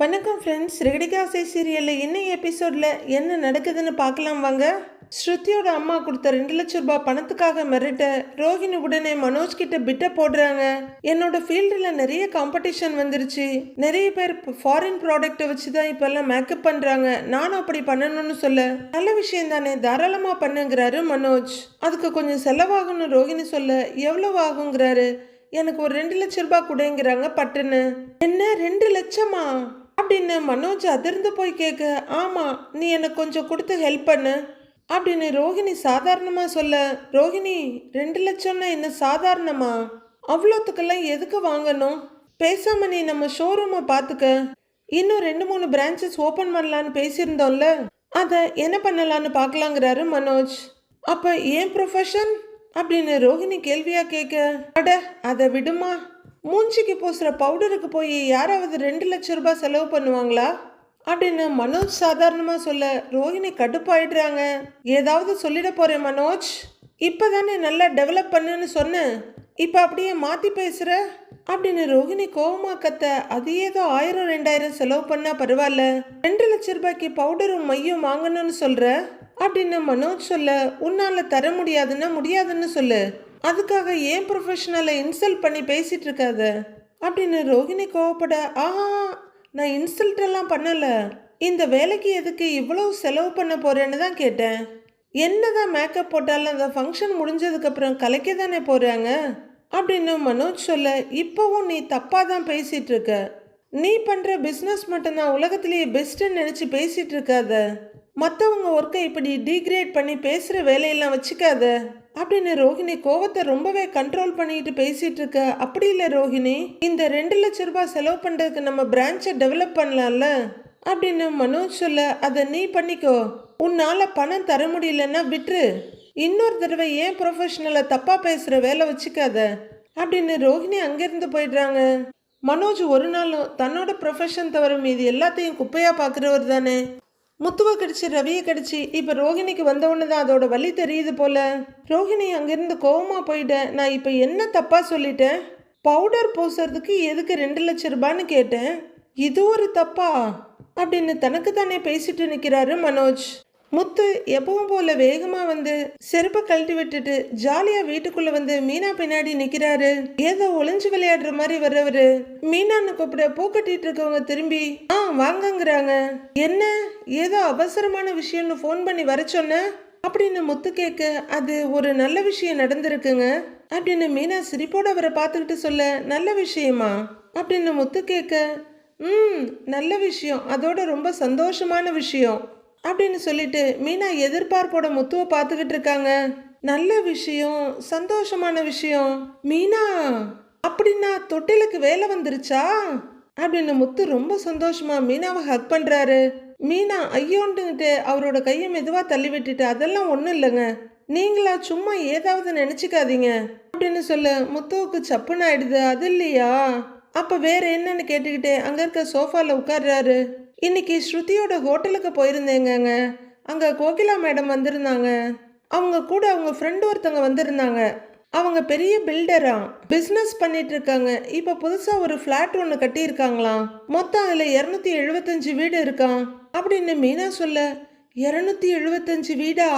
வணக்கம் ஃப்ரெண்ட்ஸ் ரெகடிகாசை சீரியலில் என்ன எபிசோடில் என்ன நடக்குதுன்னு பார்க்கலாம் வாங்க. ஸ்ருதியோட அம்மா கொடுத்த ரெண்டு லட்ச ரூபாய் பணத்துக்காக மிரட்ட ரோஹிணி உடனே மனோஜ் கிட்ட பிட்ட போடுறாங்க. என்னோட ஃபீல்டில் நிறைய காம்படிஷன் வந்துருச்சு. நிறைய பேர் ஃபாரின் ப்ராடக்ட்டை வச்சு தான் இப்போல்லாம் மேக்கப் பண்ணுறாங்க நானும் அப்படி பண்ணணும்னு சொல்ல. நல்ல விஷயம் தானே தாராளமாக பண்ணுங்கிறாரு மனோஜ். அதுக்கு கொஞ்சம் செலவாகும்னு ரோஹிணி சொல்ல எவ்வளோ ஆகுங்கிறாரு? எனக்கு ஒரு ரெண்டு லட்ச ரூபாய் கொடுங்கிறாங்க பட்டுன்னு. என்ன ரெண்டு லட்சமா? அப்படின்னு மனோஜ் அதிர்ந்து போய் கேட்க ஆமாம் நீ எனக்கு கொஞ்சம் கொடுத்து ஹெல்ப் பண்ணு அப்படின்னு ரோஹிணி சாதாரணமாக சொல்ல ரோஹிணி ரெண்டு லட்சம்னா என்ன சாதாரணமா? அவ்வளோத்துக்கெல்லாம் எதுக்கு வாங்கணும்? பேசாம நீ நம்ம ஷோரூமை பார்த்துக்க இன்னும் ரெண்டு மூணு பிரான்ச்சஸ் ஓப்பன் பண்ணலான்னு பேசியிருந்தோம்ல அதை என்ன பண்ணலான்னு பார்க்கலாங்கிறாரு மனோஜ். அப்போ ஏன் ப்ரொஃபஷன் அப்படின்னு ரோஹிணி கேள்வியாக கேட்க அட அதை விடுமா? மூஞ்சிக்கு பூசுகிற பவுடருக்கு போய் யாராவது ரெண்டு லட்சம் ரூபாய் செலவு பண்ணுவாங்களா? அப்படின்னு மனோஜ் சாதாரணமாக சொல்ல ரோஹிணி கடுப்பாயிடுறாங்க. ஏதாவது சொல்லிட போகிறேன் மனோஜ். இப்போ தானே நல்லா டெவலப் பண்ணுன்னு சொன்னேன். இப்போ அப்படியே மாற்றி பேசுகிற அப்படின்னு ரோஹிணி கோவமா கத்த அது ஏதோ ஆயிரம் ரெண்டாயிரம் செலவு பண்ணால் பரவாயில்ல. ரெண்டு லட்ச ரூபாய்க்கு பவுடரும் மையும் வாங்கணும்னு சொல்கிற அப்படின்னு மனோஜ் சொல்ல உன்னால் தர முடியாதுன்னா முடியாதுன்னு சொல்லு. அதுக்காக ஏன் ப்ரொஃபஷனலை இன்சல்ட் பண்ணி பேசிகிட்டு இருக்காத? அப்படின்னு ரோஹிணி கோவப்பட ஆஹா நான் இன்சல்ட் எல்லாம் பண்ணலை. இந்த வேலைக்கு எதுக்கு இவ்வளோ செலவு பண்ண போகிறேன்னு தான் கேட்டேன். என்னதான் மேக்கப் போட்டாலும் அந்த ஃபங்க்ஷன் முடிஞ்சதுக்கப்புறம் கலைக்க தானே போகிறாங்க அப்படின்னு மனோஜ் சொல்ல இப்போவும் நீ தப்பாக தான் பேசிகிட்டு இருக்க. நீ பண்ணுற பிஸ்னஸ் மட்டும்தான் உலகத்திலேயே பெஸ்ட்டுன்னு நினச்சி பேசிகிட்டு இருக்காத. மற்றவங்க ஒர்க்கை இப்படி டீக்ரேட் பண்ணி பேசுகிற வேலையெல்லாம் வச்சுக்காத. அப்படின்னு ரோஹிணி கோவத்தை ரொம்பவே கண்ட்ரோல் பண்ணிட்டு பேசிட்டு இருக்க. அப்படி இல்லை ரோஹிணி இந்த ரெண்டு லட்ச ரூபாய் செலவு பண்ணுறதுக்கு நம்ம பிரான்ச்சை டெவலப் பண்ணலாம்ல? அப்படின்னு மனோஜ் சொல்ல அதை நீ பண்ணிக்கோ. உன்னால் பணம் தர முடியலன்னா விட்டுரு. இன்னொரு தடவை ஏன் ப்ரொஃபஷனலை தப்பாக பேசுகிற வேலை வச்சுக்காத? அப்படின்னு ரோஹிணி அங்கேருந்து போயிடுறாங்க. மனோஜ் ஒரு நாளும் தன்னோட ப்ரொஃபஷன் தவிர மீது எல்லாத்தையும் குப்பையாக பார்க்குறவர் தானே. முத்துவை கடிச்சு ரவியை கடிச்சு இப்போ ரோஹிணிக்கு வந்தவொன்னு தான் அதோட வழி தெரியுது போல. ரோஹிணி அங்கிருந்து கோவமாக போயிட்டேன் நான் இப்போ என்ன தப்பாக சொல்லிட்டேன்? பவுடர் பூசுறதுக்கு எதுக்கு ரெண்டு லட்ச ரூபான்னு கேட்டேன். இது ஒரு தப்பா? அப்படின்னு தனக்கு தானே பேசிட்டு நிற்கிறாரு மனோஜ். முத்து எப்பவும் போல வேகமா வந்து செருப்பை கழட்டி விட்டுட்டு ஜாலியா வீட்டுக்குள்ள வந்து மீனா பின்னாடி நிக்கிறாரு. ஏதோ ஒளிஞ்சு விளையாடுற மாதிரி வர்றவரு. மீனான்னு கூப்பிட பூ கட்டிட்டு இருக்கவங்க திரும்பி ஆ வாங்கங்கிறாங்க. என்ன? ஏதோ அவசரமான விஷயம்னு ஃபோன் பண்ணி வர சொன்ன? அப்படின்னு முத்து கேட்க அது ஒரு நல்ல விஷயம் நடந்திருக்குங்க. அப்படின்னு மீனா சிரிப்போட அவரை பார்த்துக்கிட்டு சொல்ல நல்ல விஷயமா? அப்படின்னு முத்து கேட்க ம் நல்ல விஷயம். அதோட ரொம்ப சந்தோஷமான விஷயம். அப்படின்னு சொல்லிட்டு மீனா எதிர்பார்ப்போட முத்துவை பார்த்துக்கிட்டு இருக்காங்க. நல்ல விஷயம் சந்தோஷமான விஷயம். மீனா அப்படின்னா தொட்டிலுக்கு வேலை வந்துருச்சா? அப்படின்னு முத்து ரொம்ப சந்தோஷமா மீனாவை ஹக் பண்றாரு. மீனா ஐயோன்ட்டுக்கிட்டு அவரோட கையை மெதுவா தள்ளி விட்டுட்டு அதெல்லாம் ஒன்றும் இல்லைங்க. நீங்களா சும்மா ஏதாவது நினைச்சுக்காதீங்க. அப்படின்னு சொல்ல முத்துவுக்கு சப்புன்னு ஆயிடுது. அது இல்லையா? அப்போ வேற என்னன்னு கேட்டுக்கிட்டே அங்கே இருக்க சோஃபாவில் உட்கார்றாரு. இன்னைக்கு ஸ்ருதியோட ஹோட்டலுக்கு போயிருந்தேங்கங்க. அங்கே கோகிலா மேடம் வந்திருந்தாங்க. அவங்க கூட அவங்க ஃப்ரெண்டு ஒருத்தவங்க வந்திருந்தாங்க. அவங்க பெரிய பில்டரா பிஸ்னஸ் பண்ணிட்டு இருக்காங்க. இப்போ புதுசா ஒரு ஃப்ளாட் ஒன்று கட்டியிருக்காங்களாம். மொத்தம் அதில் இரநூத்தி எழுபத்தஞ்சு வீடு இருக்கான் அப்படின்னு மீனா சொல்ல இரநூத்தி எழுபத்தஞ்சு வீடா?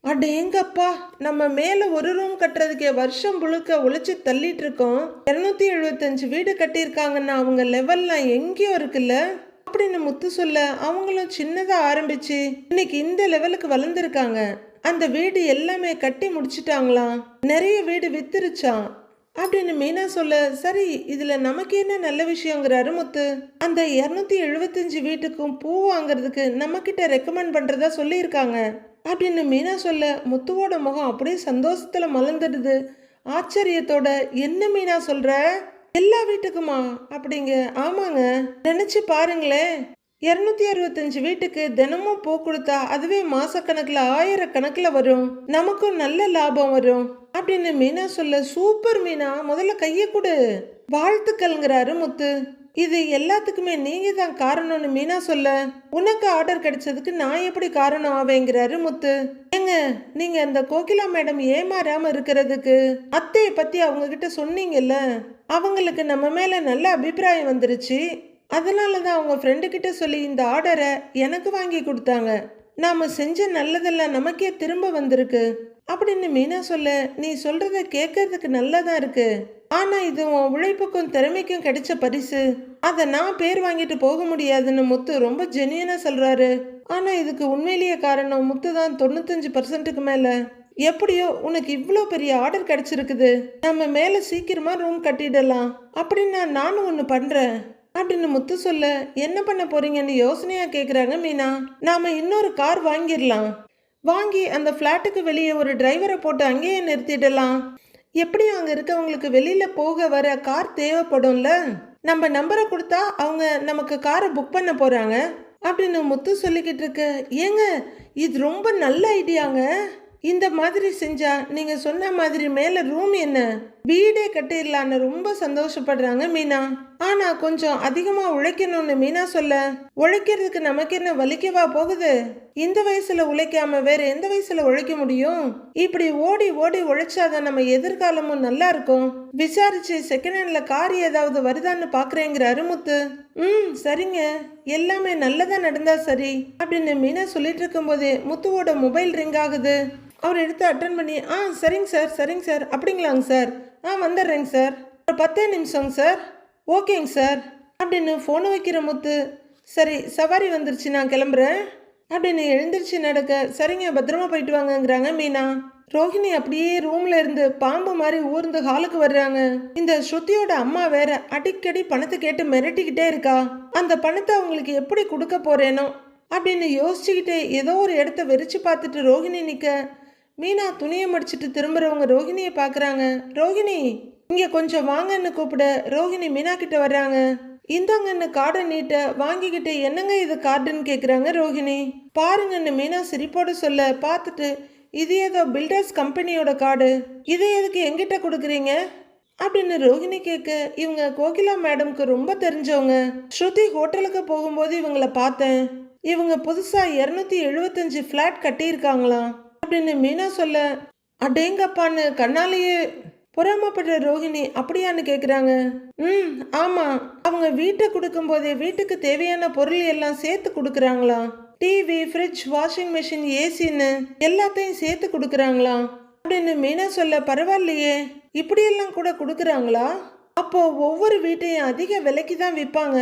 அட எங்கப்பா நம்ம மேலே ஒரு ரூம் கட்டுறதுக்கே வருஷம் முழுக்க ஒழிச்சு தள்ளிட்டு இருக்கோம். இரநூத்தி எழுபத்தஞ்சு வீடு கட்டியிருக்காங்கன்னா அவங்க லெவல்லாம் எங்கேயோ இருக்குல்ல? அப்படின்னு முத்து சொல்ல? அவங்களும் சின்னதாக ஆரம்பிச்சு இன்னைக்கு இந்த லெவலுக்கு வளர்ந்துருக்காங்க. அந்த வீடு எல்லாமே கட்டி முடிச்சிட்டாங்களாம். நிறைய வீடு வித்துருச்சான் அப்படின்னு மீனா சொல்ல சரி இதுல நமக்கு என்ன நல்ல விஷயங்கிறாரு முத்து. அந்த இரநூத்தி எழுபத்தஞ்சு வீட்டுக்கும் பூ வாங்குறதுக்கு நம்ம கிட்ட ரெக்கமெண்ட் பண்றதா சொல்லியிருக்காங்க. அப்படின்னு மீனா சொல்ல முத்துவோட முகம் அப்படியே சந்தோஷத்துல மலர்ந்துடுது. ஆச்சரியத்தோட என்ன மீனா சொல்ற? எல்லா வீட்டுக்குமா? அப்படிங்க. ஆமாங்க. நினைச்சு பாருங்களேன். இரநூத்தி அறுபத்தஞ்சு வீட்டுக்கு தினமும் பூ கொடுத்தா அதுவே மாசக்கணக்கில் ஆயிரக்கணக்கில் வரும். நமக்கும் நல்ல லாபம் வரும். அப்படின்னு மீனா சொல்ல சூப்பர் மீனா. முதல்ல கையை கொடு. வாழ்த்துக்கள்ங்கிறாரு முத்து. இது எல்லாத்துக்குமே நீங்க தான் காரணம்னு மீனா சொல்ல. உனக்கு ஆர்டர் கிடைச்சதுக்கு நான் எப்படி காரணம் ஆவேங்கிறாரு முத்து. ஏங்க நீங்க அந்த கோகிலா மேடம் ஏமாறாம இருக்கிறதுக்கு அத்தையை பத்தி அவங்க கிட்ட சொன்னீங்கல்ல? அவங்களுக்கு நம்ம மேல நல்ல அபிப்பிராயம் வந்துருச்சு. அதனால தான் அவங்க ஃப்ரெண்டு கிட்ட சொல்லி இந்த ஆர்டரை எனக்கு வாங்கி கொடுத்தாங்க. நாம செஞ்ச நல்லதெல்லாம் நமக்கே திரும்ப வந்திருக்கு. அப்படின்னு மீனா சொல்ல நீ சொல்கிறத கேட்கறதுக்கு நல்லதாக இருக்குது ஆனால் இது உன் உழைப்புக்கும் திறமைக்கும் கிடைச்ச பரிசு. அதை நான் பேர் வாங்கிட்டு போக முடியாதுன்னு முத்து ரொம்ப ஜெனியனாக சொல்கிறாரு ஆனால் இதுக்கு உண்மையிலேயே காரணம் முத்து தான் தொண்ணூத்தஞ்சு பர்சன்ட்டுக்கு மேலே. எப்படியோ உனக்கு இவ்வளோ பெரிய ஆர்டர் கிடைச்சிருக்குது. நம்ம மேலே சீக்கிரமாக ரூம் கட்டிடலாம். அப்படின்னா நானும் ஒன்று பண்ணுறேன் அப்படின்னு முத்து சொல்ல என்ன பண்ண போறீங்கன்னு யோசனையா கேக்குறாங்க மீனா. நாம இன்னொரு கார் வாங்கிடலாம். வாங்கி அந்த ஃப்ளாட்டுக்கு வெளியே ஒரு டிரைவரை போட்டு அங்கேயே நிறுத்திடலாம். எப்படியும் அங்கே இருக்கவங்களுக்கு வெளியில் போக வர கார் தேவைப்படும்ல? நம்ம நம்பரை கொடுத்தா அவங்க நமக்கு காரை புக் பண்ண போகிறாங்க அப்படின்னு முத்து சொல்லிக்கிட்டு இருக்கு. ஏங்க இது ரொம்ப நல்ல ஐடியாங்க இந்த மாதிரி செஞ்சா நீங்க சொன்ன மாதிரி மேல ரூம் என்ன? வீடே கட்டிடலான்னு ரொம்ப சந்தோஷப்படுறாங்க மீனா. ஆனா கொஞ்சம் அதிகமா உழைக்கணும்னு மீனா சொல்ல உழைக்கிறதுக்கு நமக்கு என்ன வலிக்கவா போகுது? இந்த வயசுல உழைக்காம வேற எந்த வயசுல உழைக்க முடியும்? இப்படி ஓடி ஓடி உழைச்சாதான் நம்ம எதிர்காலமும் நல்லா இருக்கும். விசாரிச்சு செகண்ட் ஹேண்ட்ல கார் ஏதாவது வருதான்னு பாக்குறேங்கிற அருமுத்து ம் சரிங்க. எல்லாமே நல்லதாக நடந்தா சரி. அப்படின்னு மீனா சொல்லிட்டு இருக்கும்போதே முத்துவோட மொபைல் ரிங் ஆகுது. அவர் எடுத்து அட்டன் பண்ணி ஆ சரிங்க சார் சரிங்க சார். அப்படிங்களாங்க சார். ஆ வந்துடுறேங்க சார். ஒரு பத்தே நிமிஷங்க சார். ஓகேங்க சார். அப்படின்னு ஃபோனை வைக்கிற முத்து சரி சவாரி வந்துருச்சு நான் கிளம்புறேன். அப்படின்னு எழுந்திருச்சு நடக்க சரிங்க பத்திரமா போயிட்டு வாங்கங்கிறாங்க மீனா. ரோஹிணி அப்படியே ரூம்ல இருந்து பாம்பு மாதிரி ஊர்ந்து ஹாலுக்கு வர்றாங்க. இந்த ஸ்ருதியோட அம்மா வேற அடிக்கடி பணத்தை கேட்டு மிரட்டிக்கிட்டே இருக்கா. அந்த பணத்தை அவங்களுக்கு எப்படி கொடுக்க போறேனோ அப்படின்னு யோசிச்சுக்கிட்டே ஏதோ ஒரு இடத்த வெறிச்சு பார்த்துட்டு ரோஹிணி நிற்க மீனா துணியை மடிச்சிட்டு திரும்புறவங்க ரோஹிணியை பார்க்குறாங்க. ரோஹிணி இங்கே கொஞ்சம் வாங்கன்னு கூப்பிட. ரோஹிணி மீனா கிட்ட வர்றாங்க. இந்தாங்கன்னு கார்டை நீட்ட வாங்கிக்கிட்டு என்னங்க இது கார்டுன்னு கேட்குறாங்க ரோஹிணி. பாருங்கன்னு மீனா சிரிப்போட சொல்ல பார்த்துட்டு இது ஏதோ பில்டர்ஸ் கம்பெனியோட கார்டு. இதை எதுக்கு எங்கிட்ட கொடுக்குறீங்க? அப்படின்னு ரோஹிணி கேட்க இவங்க கோகிலா மேடம்க்கு ரொம்ப தெரிஞ்சவங்க. ஸ்ருதி ஹோட்டலுக்கு போகும்போது இவங்கள பார்த்தேன். இவங்க புதுசா இரநூத்தி எழுபத்தஞ்சு ஃப்ளாட் கட்டியிருக்காங்களாம். அப்படின்னு மீனா சொல்ல அடேங்கப்பான்னு கண்ணாலேயே பொறாமப்படுற ரோஹிணி அப்படியான்னு கேட்குறாங்க ம் ஆமாம் அவங்க வீட்டை கொடுக்கும்போதே வீட்டுக்கு தேவையான பொருள் எல்லாம் சேர்த்து கொடுக்குறாங்களாம். டிவி ஃப்ரிட்ஜ் வாஷிங் மிஷின் ஏசின்னு எல்லாத்தையும் சேர்த்து கொடுக்குறாங்களாம் அப்படின்னு மீனா சொல்ல பரவாயில்லையே. இப்படியெல்லாம் கூட கொடுக்குறாங்களா? அப்போ ஒவ்வொரு வீட்டையும் அதிக விலைக்கு தான் விற்பாங்க.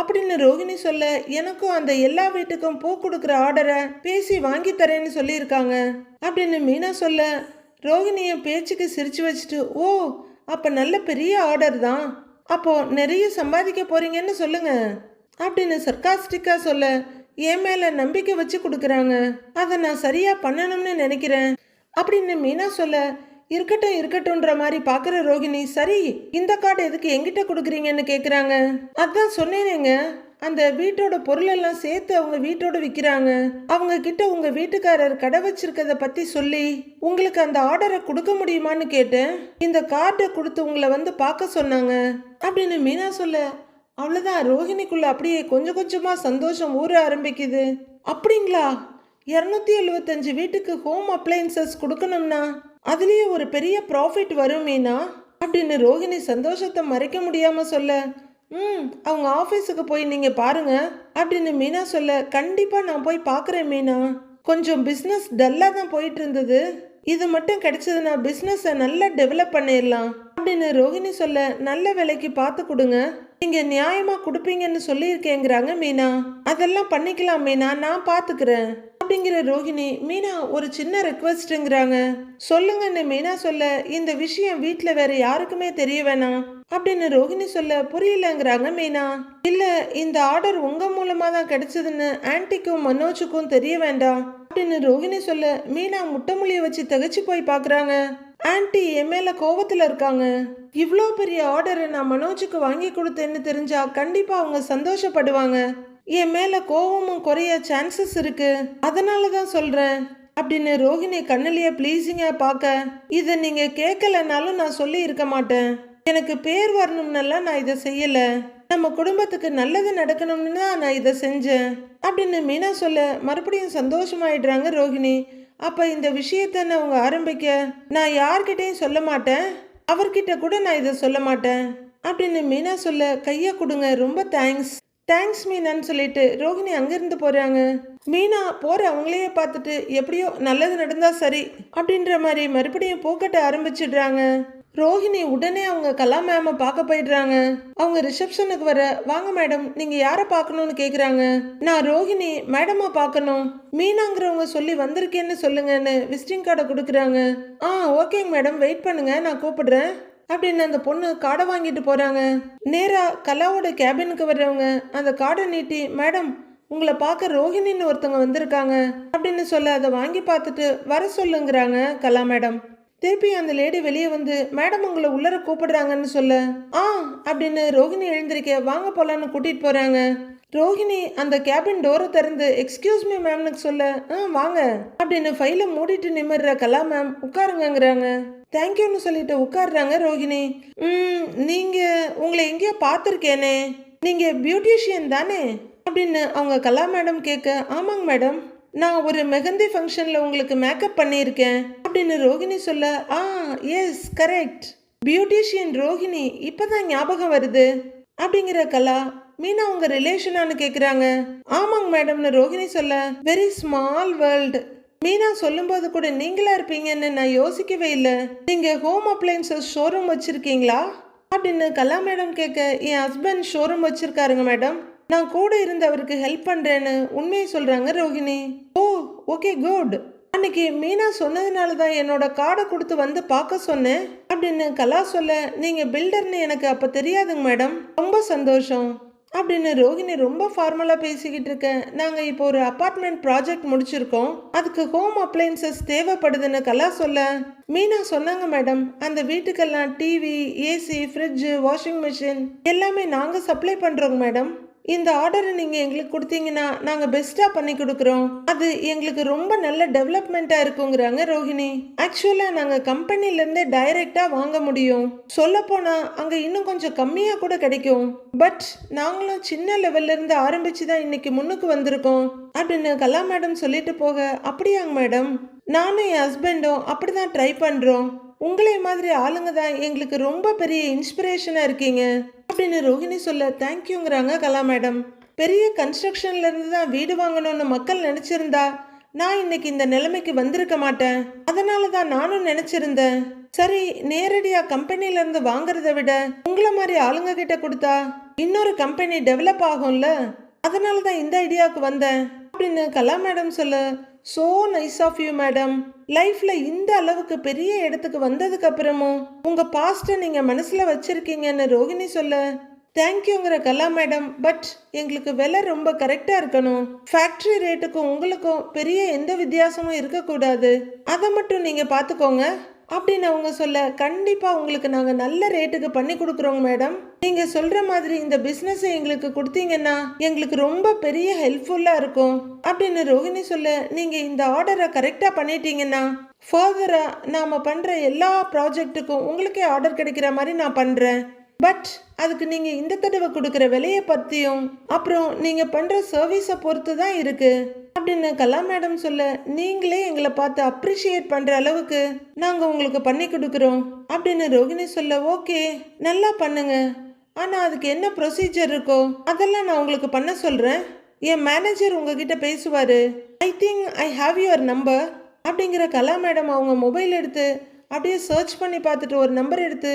அப்படின்னு ரோகிணி சொல்ல எனக்கும் அந்த எல்லா வீட்டுக்கும் பூ கொடுக்குற ஆர்டரை பேசி வாங்கி தரேன்னு சொல்லியிருக்காங்க. அப்படின்னு மீனா சொல்ல ரோகிணியை பேச்சுக்கு சிரிச்சு வச்சுட்டு ஓ அப்போ நல்ல பெரிய ஆர்டர் தான். அப்போ நிறைய சம்பாதிக்க போறீங்கன்னு சொல்லுங்க. அப்படின்னு சர்க்காஸ்டிக்காக சொல்ல என் மேலே நம்பிக்கை வச்சு கொடுக்குறாங்க. அதை நான் சரியாக பண்ணணும்னு நினைக்கிறேன். அப்படின்னு மீனா சொல்ல இருக்கட்டும் இருக்கட்டும்ன்ற மாதிரி பார்க்குற ரோகிணி சரி இந்த கார்டு எதுக்கு எங்கிட்ட கொடுக்குறீங்கன்னு கேட்குறாங்க அதான் சொன்னேனேங்க. அந்த வீட்டோட பொருளெல்லாம் சேர்த்து அவங்க வீட்டோட விற்கிறாங்க அவங்க கிட்ட உங்க வீட்டுக்காரர் கடை வச்சிருக்கத பத்தி சொல்லி உங்களுக்கு அந்த ஆர்டரை கொடுக்க முடியுமான்னு கேட்டேன். இந்த கார்டை கொடுத்து உங்களை வந்து பார்க்க சொன்னாங்க. அப்படின்னு மீனா சொல்ல அவ்வளோதான் ரோஹிணிக்குள்ள அப்படியே கொஞ்சம் கொஞ்சமாக சந்தோஷம் ஊற ஆரம்பிக்குது. அப்படிங்களா? இரநூத்தி எழுபத்தஞ்சு வீட்டுக்கு ஹோம் அப்ளையன்சஸ் கொடுக்கணும்னா அதுலேயே ஒரு பெரிய ப்ராஃபிட் வரும் மீனா? அப்படின்னு ரோஹிணி சந்தோஷத்தை மறைக்க முடியாமல் சொல்ல ம் அவங்க ஆஃபீஸுக்கு போய் நீங்கள் பாருங்கள் அப்படின்னு மீனா சொல்ல கண்டிப்பாக நான் போய் பார்க்குறேன் மீனா. கொஞ்சம் பிஸ்னஸ் டல்லாக தான் போயிட்டு இருந்தது இது மட்டும் கிடைச்சதுன்னா பிஸ்னஸை நல்லா டெவலப் பண்ணிடலாம் அப்படின்னு ரோஹிணி சொல்ல நல்ல விலைக்கு பார்த்து கொடுங்க. நீங்கள் நியாயமாக கொடுப்பீங்கன்னு சொல்லியிருக்கேங்கிறாங்க மீனா. அதெல்லாம் பண்ணிக்கலாம் மீனா நான் பார்த்துக்கிறேன் அப்படிங்கிற ரோஹிணி மீனா ஒரு சின்ன ரெக்வஸ்ட்டுங்கிறாங்க சொல்லுங்கன்னு மீனா சொல்ல இந்த விஷயம் வீட்டில் வேற யாருக்குமே தெரிய வேணாம் அப்படின்னு ரோஹிணி சொல்ல புரியலங்கிறாங்க மீனா. இல்லை இந்த ஆர்டர் உங்கள் மூலமாக தான் கிடைச்சதுன்னு ஆன்ட்டிக்கும் மனோஜுக்கும் தெரிய வேண்டாம் அப்படின்னு ரோஹிணி சொல்ல மீனா முட்டை வச்சு தகச்சு போய் பார்க்குறாங்க ஆன்ட்டி என் மேலே கோவத்தில் இருக்காங்க. இவ்வளோ பெரிய ஆர்டரை நான் மனோஜுக்கு வாங்கி கொடுத்தேன்னு தெரிஞ்சா கண்டிப்பாக அவங்க சந்தோஷப்படுவாங்க. என் மேலே கோவமும் குறைய சான்சஸ் இருக்கு. அதனால தான் சொல்கிறேன் அப்படின்னு ரோஹிணி கண்ணிலேயே ப்ளீஸிங்காக பார்க்க இதை நீங்கள் கேட்கலனாலும் நான் சொல்லி இருக்க மாட்டேன். எனக்கு பேர் வரணும்னெல்லாம் நான் இதை செய்யலை. நம்ம குடும்பத்துக்கு நல்லது நடக்கணும்னு தான் நான் இதை செஞ்சேன். அப்படின்னு மீனா சொல்ல மறுபடியும் சந்தோஷமாயிடுறாங்க ரோஹிணி அப்போ இந்த விஷயத்த நான் அவங்க ஆரம்பிக்க நான் யார்கிட்டையும் சொல்ல மாட்டேன். அவர்கிட்ட கூட நான் இதை சொல்ல மாட்டேன். அப்படின்னு மீனா சொல்ல கையை கொடுங்க. ரொம்ப தேங்க்ஸ் தேங்க்ஸ் மீனான்னு சொல்லிட்டு ரோஹிணி அங்கிருந்து போறாங்க. மீனா போற அவங்களையே பார்த்துட்டு எப்படியோ நல்லது நடந்தா சரி அப்படின்ற மாதிரி மறுபடியும் போக்கட்ட ஆரம்பிச்சிடுறாங்க. ரோஹிணி உடனே அவங்க கலா மேமை பார்க்க போயிடுறாங்க. அவங்க ரிசப்ஷனுக்கு வர வாங்க மேடம் நீங்க யாரை பார்க்கணும்னு கேக்குறாங்க? நான் ரோஹிணி மேடமா பார்க்கணும். மீனாங்கிறவங்க சொல்லி வந்திருக்கேன்னு சொல்லுங்கன்னு விசிட்டிங் கார்டை கொடுக்குறாங்க. ஆ ஓகேங்க மேடம் வெயிட் பண்ணுங்க நான் கூப்பிடுறேன். அப்படின்னு அந்த பொண்ணு கார்டை வாங்கிட்டு போறாங்க. நேரா கலாவோட கேபினுக்கு வர்றவங்க அந்த கார்டை நீட்டி மேடம் உங்களை பார்க்க ரோஹிணின்னு ஒருத்தவங்க வந்திருக்காங்க. அப்படின்னு சொல்ல அதை வாங்கி பார்த்துட்டு வர சொல்லுங்கிறாங்க கலா மேடம் திருப்பி அந்த லேடி வெளியே வந்து மேடம் உங்களை உள்ளர கூப்பிடுறாங்கன்னு சொல்ல. ஆ அப்படின்னு ரோஹிணி எழுந்திருக்க வாங்க போலான்னு கூட்டிட்டு போறாங்க. ரோஹிணி அந்த கேபின் டோரை திறந்து எக்ஸ்கியூஸ் மீ மேம்னுக்கு சொல்ல ஆ வாங்க அப்படின்னு ஃபைலை மூடிட்டு நிமிடுற கலா மேம் உட்காருங்கிறாங்க தேங்க்யூன்னு சொல்லிட்டு உட்காடுறாங்க ரோஹிணி ம் நீங்க உங்களை எங்கேயோ பார்த்துருக்கேனே நீங்க பியூட்டிஷியன் தானே? அப்படின்னு அவங்க கலா மேடம் கேட்க ஆமாங்க மேடம். நான் ஒரு மெஹந்தி ஃபங்க்ஷனில் உங்களுக்கு மேக்கப் பண்ணியிருக்கேன் அப்படின்னு ரோஹிணி சொல்ல ah yes correct beautician Rohini இப்போதான் ஞாபகம் வருது. அப்படிங்கிற கலா மீனா உங்க ரிலேஷனானு கேக்குறாங்க. ஆமாங்க மேடம்னு ரோஹிணி சொல்ல வெரி ஸ்மால் வேர்ல்டு மீனா சொல்லும்போது கூட நீங்களா இருப்பீங்கன்னு நான் யோசிக்கவே இல்லை. நீங்க ஹோம் அப்ளைன்சஸ் ஷோரூம் வச்சிருக்கீங்களா? அப்படின்னு கலா மேடம் கேட்க என் ஹஸ்பண்ட் ஷோரூம் வச்சிருக்காருங்க மேடம் நான் கூட இருந்து அவருக்கு ஹெல்ப் பண்றேன்னு உண்மையை சொல்றாங்க ரோஹிணி ஓ ஓகே குட் அன்னைக்கு மீனா சொன்னதுனால தான் என்னோட கார்டை கொடுத்து வந்து பார்க்க சொன்னேன். அப்படின்னு கலா சொல்ல நீங்க பில்டர்னு எனக்கு அப்ப தெரியாதுங்க மேடம். ரொம்ப சந்தோஷம். அப்படின்னு ரோஹிணி ரொம்ப ஃபார்மலாக பேசிக்கிட்டு இருக்கேன் நாங்கள் இப்போ ஒரு அப்பார்ட்மெண்ட் ப்ராஜெக்ட் முடிச்சிருக்கோம். அதுக்கு ஹோம் அப்ளைன்சஸ் தேவைப்படுதுன்னு கலா சொல்ல மீனா சொன்னாங்க மேடம். அந்த வீட்டுக்கெல்லாம் TV AC fridge washing machine எல்லாமே நாங்கள் சப்ளை பண்ணுறோங்க மேடம். இந்த ஆர்டரை நீங்கள் எங்களுக்கு கொடுத்தீங்கன்னா நாங்கள் பெஸ்ட்டாக பண்ணி கொடுக்குறோம். அது எங்களுக்கு ரொம்ப நல்ல டெவலப்மெண்ட்டாக இருக்குங்கிறாங்க ரோஹிணி. ஆக்சுவலாக நாங்கள் கம்பெனிலேருந்தே டைரெக்டாக வாங்க முடியும். சொல்லப்போனால் அங்கே இன்னும் கொஞ்சம் கம்மியாக கூட கிடைக்கும். பட் நாங்களும் சின்ன லெவல்லேருந்து ஆரம்பித்து தான் இன்னைக்கு முன்னுக்கு வந்திருக்கோம். அப்படின்னு கலா மேடம் சொல்லிட்டு போக அப்படியாங்க மேடம் நானும் என் ஹஸ்பண்டும் அப்படி தான் ட்ரை பண்ணுறோம் உங்களை மாதிரி ஆளுங்க தான் எங்களுக்கு ரொம்ப பெரிய இன்ஸ்பிரேஷனாக இருக்கீங்க. அப்படின்னு ரோஹிணி சொல்ல தேங்க்யூங்கிறாங்க கலா மேடம் பெரிய கன்ஸ்ட்ரக்ஷன்ல இருந்து தான் வீடு வாங்கணும்னு மக்கள் நினைச்சிருந்தா நான் இன்னைக்கு இந்த நிலைமைக்கு வந்திருக்க மாட்டேன். அதனால தான் நானும் நினைச்சிருந்தேன். சரி நேரடியாக கம்பெனியில இருந்து வாங்குறத விட உங்களை மாதிரி ஆளுங்க கிட்ட கொடுத்தா இன்னொரு கம்பெனி டெவலப் ஆகும்ல? அதனால தான் இந்த ஐடியாவுக்கு வந்தேன் அப்படின்னு கலா மேடம் சொல்ல so nice of you madam லைஃப்ல இந்த அளவுக்கு பெரிய இடத்துக்கு வந்ததுக்கு அப்புறமும் உங்க பாஸ்ட்டை நீங்க மனசுல வச்சிருக்கீங்கன்னு ரோகிணி சொல்ல தேங்க்யூங்கிற கலா மேடம் பட் எங்களுக்கு விலை ரொம்ப கரெக்டாக இருக்கணும். ஃபேக்ட்ரி ரேட்டுக்கும் உங்களுக்கும் பெரிய எந்த வித்தியாசமும் இருக்கக்கூடாது. அதை மட்டும் நீங்கள் பார்த்துக்கோங்க. அப்படின்னு அவங்க சொல்ல கண்டிப்பாக உங்களுக்கு நாங்கள் நல்ல ரேட்டுக்கு பண்ணி கொடுக்குறோங்க மேடம். நீங்கள் சொல்கிற மாதிரி இந்த பிஸ்னஸை எங்களுக்கு கொடுத்தீங்கன்னா எங்களுக்கு ரொம்ப பெரிய ஹெல்ப்ஃபுல்லாக இருக்கும். அப்படின்னு ரோஹிணி சொல்ல நீங்கள் இந்த ஆர்டரை கரெக்டாக பண்ணிட்டீங்கன்னா ஃபர்தராக நாம் பண்ணுற எல்லா ப்ராஜெக்ட்டுக்கும் உங்களுக்கே ஆர்டர் கிடைக்கிற மாதிரி நான் பண்ணுறேன் பட் அதுக்கு நீங்கள் இந்த தடவை கொடுக்குற விலையை பற்றியும் அப்புறம் நீங்கள் பண்ணுற சர்வீஸை பொறுத்து தான் இருக்குது அப்படின்னு கலா மேடம் சொல்ல நீங்களே எங்களை பார்த்து அப்ரிஷியேட் பண்ணுற அளவுக்கு நாங்கள் உங்களுக்கு பண்ணி கொடுக்குறோம் அப்படின்னு ரோகிணி சொல்ல ஓகே நல்லா பண்ணுங்க. ஆனால் அதுக்கு என்ன ப்ரொசீஜர் இருக்கோ அதெல்லாம் நான் உங்களுக்கு பண்ண சொல்கிறேன் என் மேனேஜர் உங்ககிட்ட பேசுவார் I think I have your number அப்படிங்கிற கலா மேடம் அவங்க மொபைல் எடுத்து அப்படியே சர்ச் பண்ணி பார்த்துட்டு ஒரு நம்பர் எடுத்து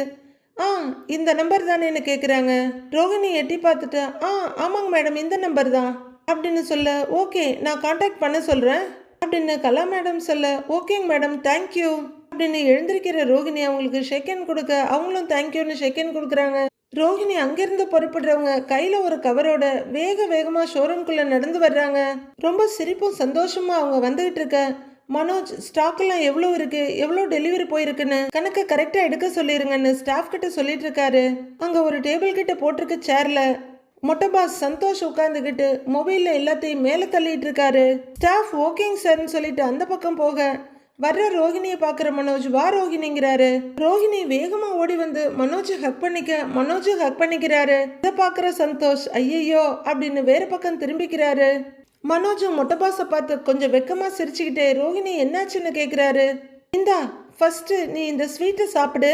ஆ இந்த நம்பர் தானேன்னு கேட்குறாங்க ரோஹிணி எட்டி பார்த்துட்டு ஆ ஆமாங்க மேடம் இந்த நம்பர் தான். அப்படின்னு சொல்ல ஓகே நான் காண்டாக்ட் பண்ண சொல்கிறேன் அப்படின்னு கலா மேடம் சொல்ல ஓகேங்க மேடம் தேங்க்யூ அப்படின்னு எழுந்திருக்கிற ரோகிணி அவங்களுக்கு செகண்ட் கொடுக்க அவங்களும் தேங்க்யூன்னு செகண்ட் கொடுக்குறாங்க. ரோஹிணி அங்கிருந்து புறப்படுறவங்க கையில் ஒரு கவரோட வேக வேகமாக ஷோரூம்குள்ளே நடந்து வர்றாங்க. ரொம்ப சிரிப்பும் சந்தோஷமா அவங்க வந்துகிட்டு இருக்க மனோஜ் ஸ்டாக் எல்லாம் எவ்வளோ இருக்கு? எவ்வளோ டெலிவரி போயிருக்குன்னு கணக்கை கரெக்டாக எடுக்க சொல்லிருங்கன்னு ஸ்டாஃப் கிட்ட சொல்லிட்டு இருக்காரு. அங்கே ஒரு டேபிள் கிட்ட போட்டிருக்க சேர்ல மொட்டை பாஸ் சந்தோஷ் உட்காந்துக்கிட்டு மொபைலில் எல்லாத்தையும் மேலே தள்ளிட்டு இருக்காரு ஸ்டாஃப் ஓகேங்க சார்னு சொல்லிட்டு அந்த பக்கம் போக வர்ற ரோஹிணியை பார்க்குற மனோஜ் வா ரோஹிணிங்கிறாரு. ரோஹிணி வேகமாக ஓடி வந்து மனோஜை ஹக் பண்ணிக்க மனோஜை ஹக் பண்ணிக்கிறாரு. இதை பார்க்குற சந்தோஷ் ஐயையோ அப்படின்னு வேறு பக்கம் திரும்பிக்கிறாரு. மனோஜும் மொட்டை பாஸை பார்த்து கொஞ்சம் வெக்கமாக சிரிச்சுக்கிட்டே ரோஹிணி என்னாச்சுன்னு கேட்குறாரு இந்தா ஃபர்ஸ்ட் நீ இந்த ஸ்வீட்டை சாப்பிடு.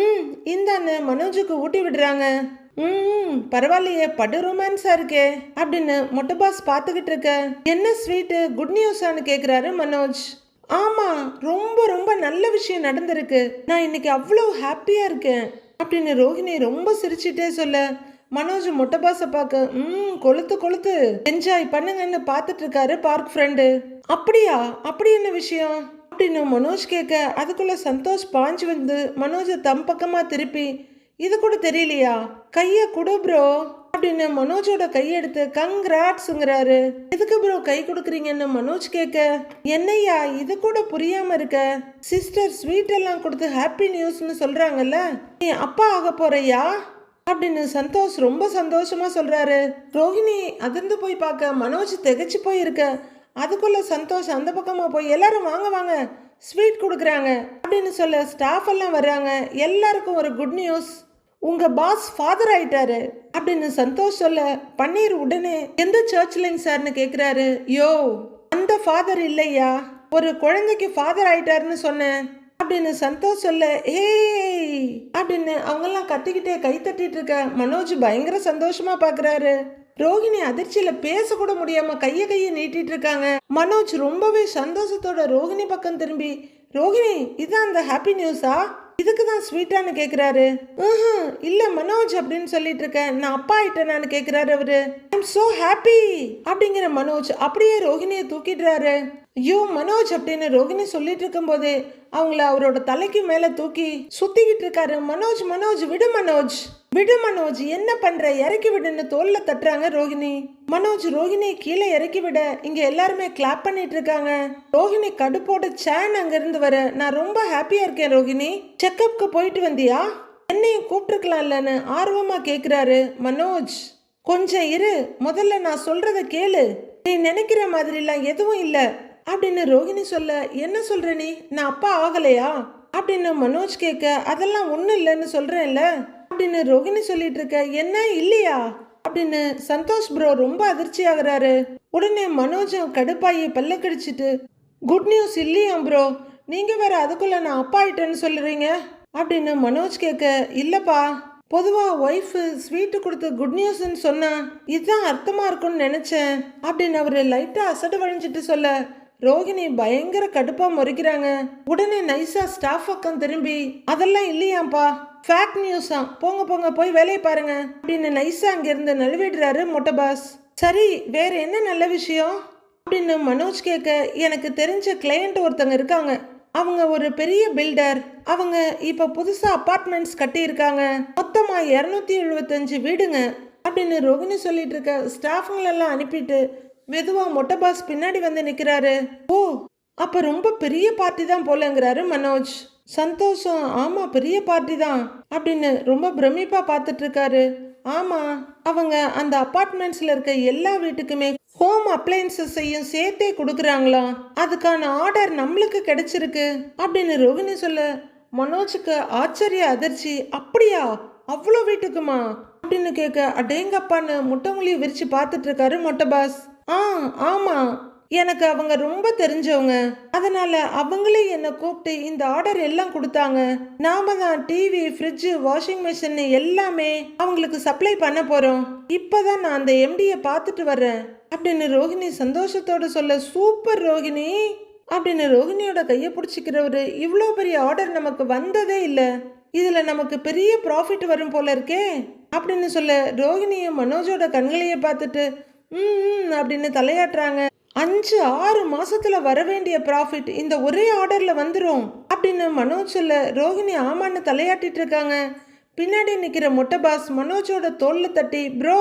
ம் இந்தான்னு மனோஜுக்கு ஊட்டி விடுறாங்க. ம் பரவாயில்லையே படு ரொமான்ஸா இருக்கே அப்படின்னு மொட்டை பாஸ் பார்த்துக்கிட்டு இருக்க. என்ன ஸ்வீட்டு குட் நியூஸான்னு கேட்குறாரு மனோஜ். ஆமா ரொம்ப ரொம்ப நல்ல விஷயம் நடந்திருக்கு. நான் இன்னைக்கு அவ்வளோ ஹாப்பியா இருக்கேன் அப்படின்னு ரோஹிணி ரொம்ப சிரிச்சிட்டே சொல்ல. மனோஜ் மொட்டை பாஸை பார்க்க ம் கொளுத்து கொளுத்து. என்ஜாய் பண்ணுங்கன்னு பார்த்துட்டு இருக்காரு பார்க் ஃப்ரெண்டு அப்படியா அப்படி என்ன விஷயம்? அப்படின்னு மனோஜ் கேட்க அதுக்குள்ள சந்தோஷ் பாஞ்சு வந்து மனோஜை தம் பக்கமா திருப்பி இது கூட தெரியலையா? கையை கொடு ப்ரோ அப்படின்னு மனோஜோட கையெடுத்து கங்க்ராட்ஸுங்கிறாரு. எதுக்கு ப்ரோ கை கொடுக்குறீங்கன்னு மனோஜ் கேட்க என்னய்யா இது கூட புரியாம இருக்க? சிஸ்டர் ஸ்வீட் எல்லாம் கொடுத்து ஹாப்பி நியூஸ்னு சொல்றாங்கல்ல? நீ அப்பா ஆக போறையா? அப்படின்னு சந்தோஷ் ரொம்ப சந்தோஷமா சொல்றாரு. ரோஹிணி அதிர்ந்து போய் பார்க்க மனோஜ் திகைச்சு போயிருக்க. அதுக்குள்ள சந்தோஷ் அந்த பக்கமா போய் எல்லாரும் வாங்க வாங்க. ஸ்வீட் கொடுக்குறாங்க. அப்படின்னு சொல்ல ஸ்டாஃப் எல்லாம் வர்றாங்க. எல்லாருக்கும் ஒரு குட் நியூஸ் உங்கள் பாஸ் ஃபாதர் ஆயிட்டாரு அப்படின்னு சந்தோஷ் சொல்ல பன்னீர் உடனே எந்த சர்ச்லைங் சார்னு கேட்குறாரு யோ அந்த ஃபாதர் இல்லையா? ஒரு குழந்தைக்கு ஃபாதர் ஆயிட்டாருன்னு சொன்னேன் அப்படின்னு சந்தோஷ் சொல்ல ஏய் அப்படின்னு அவங்கெல்லாம் கத்திக்கிட்டே கை தட்டிட்டு இருக்க மனோஜ் பயங்கர சந்தோஷமா பாக்குறாரு. ரோகிணி அதிர்ச்சியில பேச கூட முடியாம கைய கைய நீட்டிட்டு இருக்காங்க. மனோஜ் ரொம்பவே சந்தோஷத்தோட ரோகிணி பக்கம் திரும்பி ரோகிணி இதான் அந்த ஹாப்பி நியூஸா இதுக்கு தான் ஸ்வீட்டான்னு கேட்குறாரு "ம்ஹும், இல்லை மனோஜ் அப்படின்னு சொல்லிட்டு இருக்கேன். நான் அப்பா ஆயிட்டேனான்னு கேட்குறாரு அவரு. ஐம் ஸோ ஹாப்பி அப்படிங்கிற மனோஜ் அப்படியே ரோஹிணியை தூக்கிடுறாரு. ஐயோ மனோஜ் அப்படின்னு ரோகிணி சொல்லிட்டு இருக்கும்போது அவங்கள அவரோட தலைக்கு மேலே தூக்கி சுத்திக்கிட்டு இருக்காரு. மனோஜ் மனோஜ் விடு மனோஜ். விடு மனோஜ் என்ன பண்ற? இறக்கி விடுன்னு தோல்ல தட்டுறாங்க ரோகிணி. மனோஜ் ரோகிணி கீழே இறக்கி விட இங்க எல்லாருமே கிளாப் பண்ணிட்டு இருக்காங்க. ரோகிணி கடுப்போட சேன் அங்க இருந்து வர நான் ரொம்ப ஹாப்பியா இருக்கேன் ரோகிணி. செக்கப்க்கு போயிட்டு வந்தியா? என்னையும் கூப்பிட்டுருக்கலாம்லன்னு ஆர்வமா கேக்குறாரு மனோஜ். கொஞ்சம் இரு முதல்ல நான் சொல்றத கேளு. நீ நினைக்கிற மாதிரிலாம் எதுவும் இல்லை. அப்படின்னு ரோகிணி சொல்ல என்ன சொல்ற நீ? நான் அப்பா ஆகலையா? அப்படின்னு மனோஜ் கேட்க அதெல்லாம் ஒன்றும் இல்லைன்னு சொல்கிறேன்ல அப்படின்னு ரோகிணி சொல்லிட்டு இருக்க என்ன? இல்லையா? அப்படின்னு சந்தோஷ் ப்ரோ ரொம்ப அதிர்ச்சி ஆகுறாரு. உடனே மனோஜும் கடுப்பாயி பல்ல கடிச்சிட்டு குட் நியூஸ் இல்லையாம் ப்ரோ நீங்கள் வேற அதுக்குள்ள நான் அப்பா ஆயிட்டேன்னு சொல்லுறீங்க அப்படின்னு மனோஜ் கேட்க இல்லைப்பா. பொதுவாக ஒய்ஃபு ஸ்வீட்டு கொடுத்து குட் நியூஸ்ன்னு சொன்னால் இதுதான் அர்த்தமாக இருக்கும்னு நினச்சேன். அப்படின்னு அவர் லைட்டாக அசடு வழிஞ்சிட்டு சொல்ல ரோகிணி பயங்கர கடுப்பா முறைக்கிறாங்க. உடனே நைஸா ஸ்டாஃப் பக்கம் திரும்பி அதெல்லாம் இல்லையாம்ப்பா. ஃபேக் நியூஸா போங்க போங்க போய் வேலையை பாருங்க. அப்படின்னு நைஸா அங்கிருந்து நழுவிடுறாரு மொட்டபாஸ் சரி வேற என்ன நல்ல விஷயம்? அப்படின்னு மனோஜ் கேட்க எனக்கு தெரிஞ்ச கிளையண்ட் ஒருத்தங்க இருக்காங்க. அவங்க ஒரு பெரிய பில்டர் அவங்க இப்ப புதுசா அபார்ட்மெண்ட்ஸ் கட்டியிருக்காங்க. மொத்தமா இரநூத்தி எழுபத்தஞ்சு வீடுங்க. அப்படின்னு ரோகிணி சொல்லிட்டு இருக்க ஸ்டாஃபுங்களெல்லாம் அனுப்பிட்டு மெதுவா மொட்டை பாஸ் பின்னாடி வந்து நிக்கிறாரு. ஓ அப்ப ரொம்ப பெரிய பார்ட்டி தான் போலங்கிறாரு மனோஜ். சந்தோஷம். ஆமா பெரிய பார்ட்டி தான் அப்படின்னு ரொம்ப பிரமிப்பா பார்த்துட்டு இருக்காரு ஆமா அவங்க அந்த அப்பார்ட்மெண்ட்ஸ்ல இருக்க எல்லா வீட்டுக்குமே ஹோம் அப்ளையன்சஸையும் சேர்த்தே கொடுக்குறாங்களாம் அதுக்கான ஆர்டர் நம்மளுக்கு கிடைச்சிருக்கு அப்படின்னு ரோகிணி சொல்ல மனோஜுக்கு ஆச்சரிய அதிர்ச்சி. அப்படியா? அவ்வளோ வீட்டுக்குமா? அப்படின்னு கேட்க அடேங்கப்பான்னு முட்டைமொழியை விரிச்சு பார்த்துட்டு இருக்காரு மொட்டை பாஸ் ஆ ஆமாம் எனக்கு அவங்க ரொம்ப தெரிஞ்சவங்க. அதனால அவங்களே என்னை கூப்பிட்டு இந்த ஆர்டர் எல்லாம் கொடுத்தாங்க. நாம தான் டிவி ஃப்ரிட்ஜு வாஷிங் மிஷின் எல்லாமே அவங்களுக்கு சப்ளை பண்ண போறோம். இப்பதான் நான் அந்த எம்டியை பார்த்துட்டு வர்றேன். அப்படின்னு ரோகிணி சந்தோஷத்தோட சொல்ல சூப்பர் ரோஹிணி. அப்படின்னு ரோகிணியோட கையை பிடிச்சிக்கிறவரு இவ்வளோ பெரிய ஆர்டர் நமக்கு வந்ததே இல்லை. இதில் நமக்கு பெரிய ப்ராஃபிட் வரும் போல இருக்கே. அப்படின்னு சொல்ல ரோஹிணியும் மனோஜோட கண்களையே பார்த்துட்டு ம் ம் அப்படின்னு தலையாட்டுறாங்க. அஞ்சு ஆறு மாசத்துல வர வேண்டிய ப்ராஃபிட் இந்த ஒரே ஆர்டர்ல வந்துரும் அப்படின்னு மனோஜ் சொல்ல ரோகிணி ஆமான்னு தலையாட்டிட்டு இருக்காங்க. பின்னாடி நிக்கிற மொட்டை பாஸ் மனோஜோட தோல்ல தட்டி ப்ரோ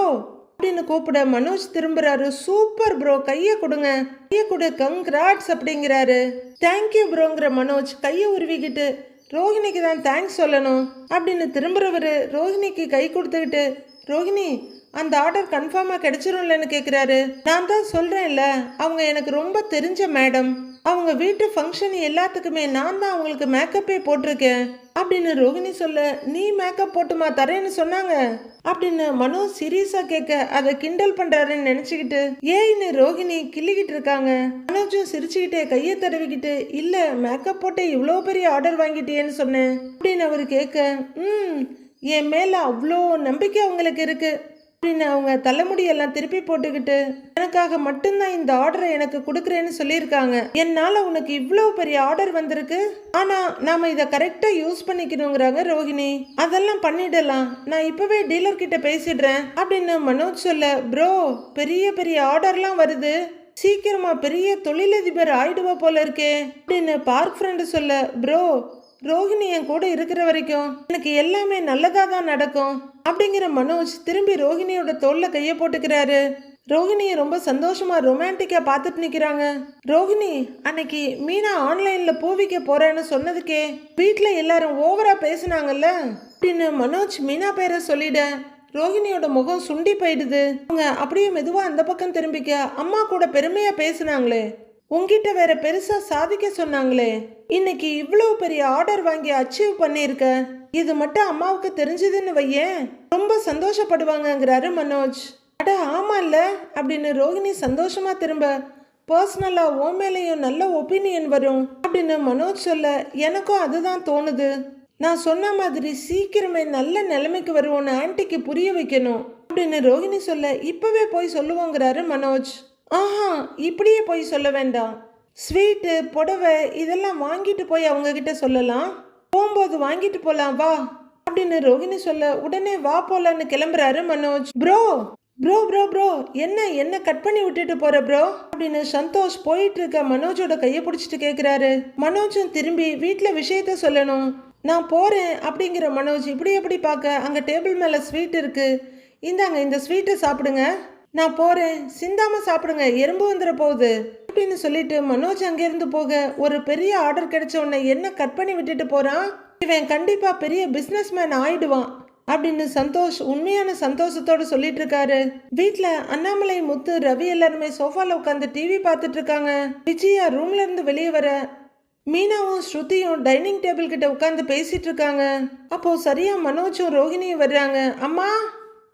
அப்படின்னு கூப்பிட மனோஜ் திரும்புறாரு. சூப்பர் ப்ரோ கையை கொடுங்க. கையை கொடு கங்க்ராட்ஸ் அப்படிங்கிறாரு. தேங்க்யூ ப்ரோங்கிற மனோஜ் கையை உருவிக்கிட்டு ரோஹிணிக்கு தான் தேங்க்ஸ் சொல்லணும் அப்படின்னு திரும்புறவர் ரோஹிணிக்கு கை கொடுத்துக்கிட்டு ரோஹிணி அந்த ஆர்டர் கன்ஃபார்மாக கிடைச்சிரும்லன்னு கேட்குறாரு நான் தான் சொல்கிறேன்ல அவங்க எனக்கு ரொம்ப தெரிஞ்ச மேடம் அவங்க வீட்டு ஃபங்க்ஷன் எல்லாத்துக்குமே நான் தான் அவங்களுக்கு மேக்கப்பே போட்டிருக்கேன். அப்படின்னு ரோகிணி சொல்ல நீ மேக்கப் போட்டுமா தரேன்னு சொன்னாங்க. அப்படின்னு மனோ சீரியஸா கேட்க அதை கிண்டல் பண்றாருன்னு நினைச்சுக்கிட்டு ஏன்னு ரோகிணி கிள்ளிக்கிட்டு இருக்காங்க. மனோஜும் சிரிச்சுக்கிட்டே கையை தடவிக்கிட்டு இல்ல மேக்கப் போட்டு இவ்வளோ பெரிய ஆர்டர் வாங்கிட்டியேன்னு சொன்னேன். அப்படின்னு அவர் கேட்க ம் என் மேல அவ்வளோ நம்பிக்கை அவங்களுக்கு இருக்கு. அப்படின்னு அவங்க தலைமுடியெல்லாம் திருப்பி போட்டுக்கிட்டு எனக்காக மட்டும்தான் இந்த ஆர்டரை எனக்கு கொடுக்குறேன்னு சொல்லியிருக்காங்க. என்னால் உனக்கு இவ்வளோ பெரிய ஆர்டர் வந்திருக்கு? ஆனால் நாம் இதை கரெக்டாக யூஸ் பண்ணிக்கணுங்கிறாங்க ரோஹிணி. அதெல்லாம் பண்ணிடலாம். நான் இப்போவே டீலர் கிட்ட பேசிடுறேன். அப்படின்னு மனோஜ் சொல்ல ப்ரோ பெரிய பெரிய ஆர்டர்லாம் வருது. சீக்கிரமா பெரிய தொழிலதிபர் ஆயிடுவா போல இருக்கே. அப்படின்னு பார்க் ஃப்ரெண்டு சொல்ல ப்ரோ ரோஹிணி என் கூட இருக்கிற வரைக்கும் எனக்கு எல்லாமே நல்லதாக தான் நடக்கும். அப்படிங்கிற மனோஜ் திரும்பி ரோஹிணியோட தோல்ல கையை போட்டுக்கிறாரு. ரோஹிணியை ரொம்ப சந்தோஷமா ரொமான்டிக்கா பார்த்துட்டு நிக்கிறாங்க. ரோஹிணி அன்னைக்கு மீனா ஆன்லைன்ல பூ வைக்க போறேன்னு சொன்னதுக்கே வீட்டில் எல்லாரும் ஓவரா பேசுனாங்கல்ல? அப்படின்னு மனோஜ் மீனா பேரை சொல்லிட ரோஹிணியோட முகம் சுண்டி போயிடுது. அவங்க அப்படியே மெதுவா அந்த பக்கம் திரும்பிக்க அம்மா கூட பெருமையா பேசுனாங்களே. உங்ககிட்ட வேற பெருசா சாதிக்க சொன்னாங்களே. இன்னைக்கு இவ்வளவு பெரிய ஆர்டர் வாங்கி அச்சீவ் பண்ணியிருக்க. இது மட்டும் அம்மாவுக்கு தெரிஞ்சதுன்னு வையேன். ரொம்ப சந்தோஷப்படுவாங்கங்கிறாரு மனோஜ். அட ஆமா இல்ல அப்படின்னு ரோஹிணி சந்தோஷமா திரும்ப பர்சனலா ஓ மேலேயும் நல்ல ஒப்பீனியன் வரும். அப்படின்னு மனோஜ் சொல்ல எனக்கும் அதுதான் தோணுது. நான் சொன்ன மாதிரி சீக்கிரமே நல்ல நிலைமைக்கு வருவோன்னு ஆன்ட்டிக்கு புரிய வைக்கணும். அப்படின்னு ரோஹிணி சொல்ல இப்பவே போய் சொல்லுவோங்கிறாரு மனோஜ். ஆஹா இப்படியே போய் சொல்ல வேண்டாம். ஸ்வீட்டு புடவை இதெல்லாம் வாங்கிட்டு போய் அவங்க கிட்ட சொல்லலாம். போகும்போது வாங்கிட்டு போலாம் வா அப்படின்னு ரோஹிணி சொல்ல உடனே வா போலான்னு கிளம்புறாரு Manoj. Bro bro bro bro என்ன என்ன கட் பண்ணி விட்டுட்டு போற ப்ரோ அப்படின்னு சந்தோஷ் போயிட்டு இருக்க மனோஜோட கையை பிடிச்சிட்டு கேட்குறாரு மனோஜும் திரும்பி வீட்டில் விஷயத்த சொல்லணும். நான் போறேன் அப்படிங்கிற மனோஜ் இப்படி எப்படி பார்க்க அங்கே டேபிள் மேலே ஸ்வீட் இருக்கு. இந்தாங்க இந்த ஸ்வீட்டை சாப்பிடுங்க. நான் போகிறேன் சிந்தாம சாப்பிடுங்க. எறும்பு வந்துட போகுது. அப்படின்னு சொல்லிட்டு மனோஜ் அங்கேருந்து போக ஒரு பெரிய ஆர்டர் கிடைச்ச உடனே என்ன கட் பண்ணி விட்டுட்டு போகிறான் இவன் கண்டிப்பாக பெரிய பிஸ்னஸ் மேன் ஆயிடுவான். அப்படின்னு சந்தோஷ் உண்மையான சந்தோஷத்தோடு சொல்லிட்டு இருக்காரு. வீட்டில் அண்ணாமலை முத்து ரவி எல்லாருமே சோஃபாவில் உட்காந்து டிவி பார்த்துட்டு இருக்காங்க. விஜயா ரூம்ல இருந்து வெளியே வர மீனாவும் ஸ்ருதியும் டைனிங் டேபிள் கிட்ட உட்காந்து பேசிட்டு இருக்காங்க. அப்போ சரியா மனோஜும் ரோஹிணியும் வர்றாங்க. அம்மா!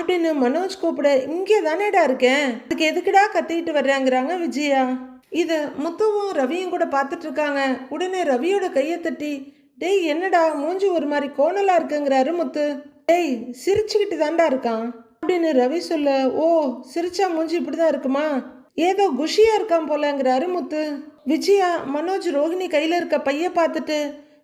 அப்படின்னு மனோஜ் கூப்பிட இங்கே தானேடா இருக்கேன்? அதுக்கு எதுக்குடா கத்திக்கிட்டு வர்றாங்கிறாங்க விஜயா? இத முத்துவும் ரவியும் கூட பார்த்துட்டு இருக்காங்க. உடனே ரவியோட கையை தட்டி டேய் என்னடா மூஞ்சி ஒரு மாதிரி கோணலா இருக்குங்கிறாரு முத்து. டேய் சிரிச்சுக்கிட்டு தாண்டா இருக்கான். அப்படின்னு ரவி சொல்ல ஓ சிரிச்சா மூஞ்சி இப்படிதான் இருக்குமா? ஏதோ குஷியா இருக்கான் போலங்கிறாரு முத்து. விஜயா மனோஜ் ரோஹிணி கையில இருக்க பைய பார்த்துட்டு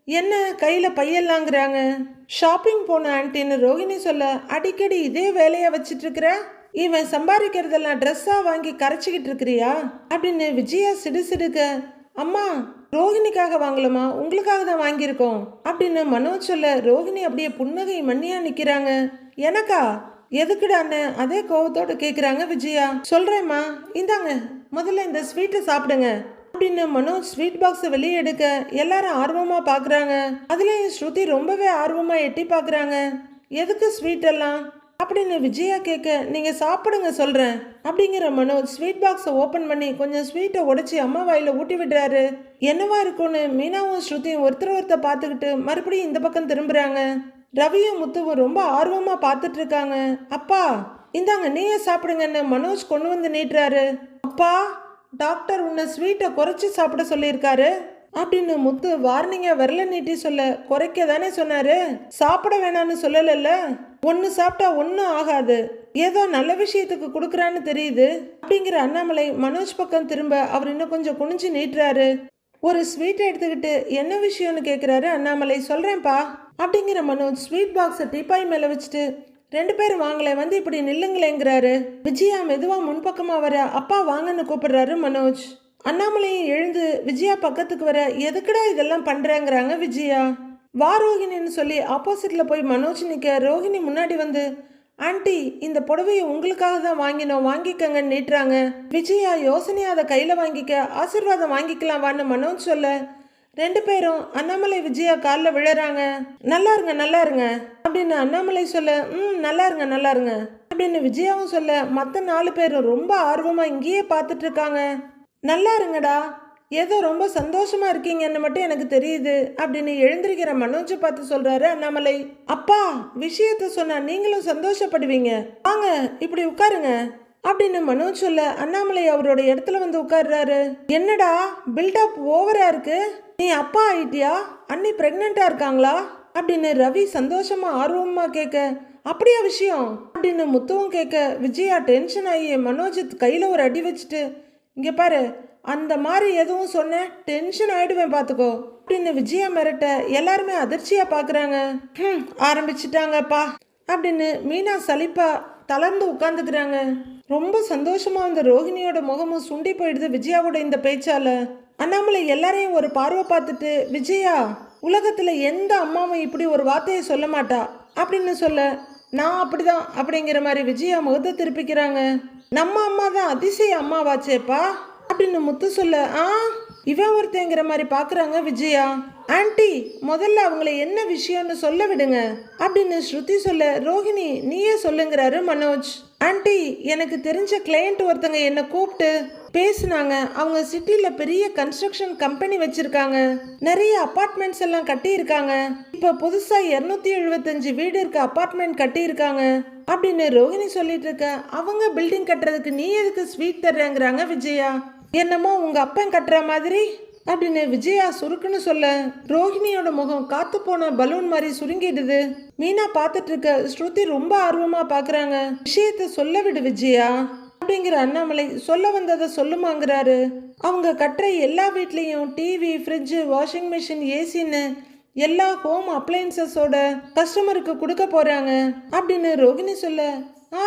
என்ன கையில பையெல்லாங்கிறாங்க? ஷாப்பிங் போன ஆன்ட்டின்னு ரோஹிணி சொல்ல அடிக்கடி இதே வேலையை வச்சிட்டு இருக்கிற இவன் சம்பாதிக்கிறதெல்லாம் ட்ரெஸ்ஸாக வாங்கி கரைச்சிக்கிட்டு இருக்கிறியா? அப்படின்னு விஜயா சிடு சிடுக்க அம்மா ரோஹிணிக்காக வாங்கலமா? உங்களுக்காக தான் வாங்கியிருக்கோம். அப்படின்னு மனோஜ் சொல்ல ரோஹிணி அப்படியே புன்னகை மண்ணியா நிற்கிறாங்க எனக்கா? எதுக்குடான்னு அதே கோபத்தோடு கேட்குறாங்க விஜயா. சொல்கிறேம்மா இந்தாங்க முதல்ல இந்த ஸ்வீட்டை சாப்பிடுங்க. அப்படின்னு மனோஜ் ஸ்வீட் பாக்ஸை வெளியே எடுக்க எல்லாரும் ஆர்வமா பாக்குறாங்க. அதுலயும் ஸ்ருதி ரொம்பவே ஆர்வமா எட்டி பாக்குறாங்க. எதுக்கு ஸ்வீட் எல்லாம்? அப்படின்னு விஜயா கேட்க நீங்க சாப்பிடுங்க சொல்றேன். அப்படிங்கிற மனோஜ் ஸ்வீட் பாக்ஸை ஓபன் பண்ணி கொஞ்சம் ஸ்வீட்டை உடைச்சி அம்மா வாயில ஊட்டி விடுறாரு. என்னவா இருக்கும்னு மீனாவும் ஸ்ருதியும் ஒருத்தர் ஒருத்தர் பார்த்துக்கிட்டு மறுபடியும் இந்த பக்கம் திரும்புறாங்க. ரவியும் முத்துவும் ரொம்ப ஆர்வமா பார்த்துட்டு இருக்காங்க. அப்பா இந்தாங்க நீயே சாப்பிடுங்கன்னு மனோஜ் கொண்டு வந்து நீட்டுறாரு. அப்பா டாக்டர் உன்னை ஸ்வீட்டை குறைச்சி சாப்பிட சொல்லியிருக்காரு. அப்படின்னு முத்து வார்னிங்க விரல நீட்டி சொல்ல குறைக்க தானே சொன்னாரு? சாப்பிட வேணாம்னு சொல்லலைல்ல. ஒன்று சாப்பிட்டா ஒன்றும் ஆகாது. ஏதோ நல்ல விஷயத்துக்கு கொடுக்குறான்னு தெரியுது. அப்படிங்கிற அண்ணாமலை மனோஜ் பக்கம் திரும்ப அவர் இன்னும் கொஞ்சம் குனிஞ்சு நீட்டுறாரு. ஒரு ஸ்வீட்டை எடுத்துக்கிட்டு என்ன விஷயம்னு கேட்குறாரு அண்ணாமலை? சொல்கிறேன்ப்பா அப்படிங்கிற மனோஜ் ஸ்வீட் பாக்ஸை டீப்பாய் மேலே வச்சுட்டு ரெண்டு பேரும் வாங்கல. வந்து இப்படி நில்லுங்களேங்கிறாரு. விஜயா மெதுவாக முன்பக்கமாக வர அப்பா வாங்கன்னு கூப்பிடுறாரு மனோஜ். அண்ணாமலையும் எழுந்து விஜயா பக்கத்துக்கு வர எதுக்குடா இதெல்லாம் பண்ணுறேங்கிறாங்க விஜயா? வா ரோஹிணின்னு சொல்லி ஆப்போசிட்டில் போய் மனோஜ் நிற்க ரோஹிணி முன்னாடி வந்து ஆண்டி இந்த புடவையை உங்களுக்காக தான் வாங்கினோம் வாங்கிக்கங்கன்னு நீட்டுறாங்க. விஜயா யோசனையாக அதை கையில் வாங்கிக்க ஆசீர்வாதம் வாங்கிக்கலாம் வான்னு மனோஜ் சொல்ல ரெண்டு பேரும் அண்ணாமலை விஜயா காலில் விழறாங்க. நல்லா இருங்க நல்லா இருங்க. அப்படின்னு அண்ணாமலை சொல்ல ம் நல்லா இருங்க நல்லா இருங்க. அப்படின்னு விஜயாவும் சொல்ல மற்ற நாலு பேரும் ரொம்ப ஆர்வமாக இங்கேயே பார்த்துட்டு இருக்காங்க. நல்லா இருங்கடா. ஏதோ ரொம்ப சந்தோஷமா இருக்கீங்கன்னு மட்டும் எனக்கு தெரியுது. அப்படின்னு எழுந்திருக்கிற மனோஜை பார்த்து சொல்றாரு அண்ணாமலை. அப்பா விஷயத்த சொன்னா நீங்களும் சந்தோஷப்படுவீங்க. வாங்க இப்படி உட்காருங்க. அப்படின்னு மனோஜ் சொல்ல அண்ணாமலை அவரோட இடத்துல வந்து உட்கார்றாரு. என்னடா பில்டப் ஓவரா இருக்கு? நீ அப்பா ஆயிட்டியா? அண்ணி ப்ரெக்னெண்ட்டாக இருக்காங்களா? அப்படின்னு ரவி சந்தோஷமாக ஆர்வமாக கேட்க அப்படியா விஷயம்? அப்படின்னு முத்துவும் கேட்க விஜயா டென்ஷன் ஆகி மனோஜித் கையில் ஒரு அடி வச்சுட்டு இங்கே பாரு அந்த மாதிரி எதுவும் சொன்னேன் டென்ஷன் ஆகிடுவேன் பார்த்துக்கோ அப்படின்னு விஜயா மிரட்ட எல்லாருமே அதிர்ச்சியாக பார்க்குறாங்க ம் ஆரம்பிச்சிட்டாங்கப்பா அப்படின்னு மீனா சலிப்பா தளர்ந்து உட்காந்துக்கிறாங்க ரொம்ப சந்தோஷமாக அந்த ரோஹிணியோட முகமும் சுண்டி போயிடுது விஜயாவோட இந்த பேச்சால். அண்ணாமலை எல்லாரையும் ஒரு பார்வை பார்த்துட்டு விஜயா உலகத்தில் எந்த அம்மாவும் இப்படி ஒரு வார்த்தையை சொல்ல மாட்டா? அப்படின்னு சொல்ல நான் அப்படிதான் அப்படிங்கிற மாதிரி விஜயா முகத்தை திருப்பிக்கிறாங்க. நம்ம அம்மா தான் அதிசய அம்மாவாச்சேப்பா அப்படின்னு முத்து சொல்ல ஆ இவன் ஒருத்தங்கிற மாதிரி பார்க்குறாங்க விஜயா. ஆன்ட்டி முதல்ல அவங்கள என்ன விஷயம்னு சொல்ல விடுங்க. அப்படின்னு ஸ்ருதி சொல்ல ரோஹிணி நீயே சொல்லுங்கிறாரு மனோஜ். ஆண்டி எனக்கு தெரிஞ்ச கிளையண்ட் ஒருத்தங்க என்னை கூப்பிட்டு பேசுனாங்க. அவங்க சிட்டியில் பெரிய கன்ஸ்ட்ரக்ஷன் கம்பெனி வச்சிருக்காங்க. நிறைய அப்பார்ட்மெண்ட்ஸ் எல்லாம் கட்டியிருக்காங்க. இப்ப புதுசா இருநூத்தி எழுபத்தஞ்சு வீடு இருக்க அப்பார்ட்மெண்ட் கட்டியிருக்காங்க. அப்படின்னு ரோஹிணி சொல்லிட்டு இருக்க அவங்க பில்டிங் கட்டுறதுக்கு நீ எதுக்கு ஸ்வீட் தர்றேங்கிறாங்க விஜயா. என்னமோ உங்க அப்பன் கட்டுற மாதிரி. அப்படின்னு விஜயா சுருக்குன்னு சொல்ல ரோஹிணியோட முகம் காத்து போன பலூன் மாதிரி சுருங்கிடுது. மீனா பார்த்துட்டு இருக்க ஸ்ருதி ரொம்ப ஆர்வமா பாக்குறாங்க. விஷயத்த சொல்ல விடு விஜயா அப்படிங்கிற அண்ணாமலை சொல்ல வந்ததை சொல்லுமாங்கிறாரு. அவங்க கட்டுற எல்லா வீட்லேயும் டிவி ஃப்ரிட்ஜு வாஷிங் மிஷின் ஏசின்னு எல்லா ஹோம் அப்ளையன்சஸோட கஸ்டமருக்கு கொடுக்க போறாங்க. அப்படின்னு ரோகிணி சொல்ல ஆ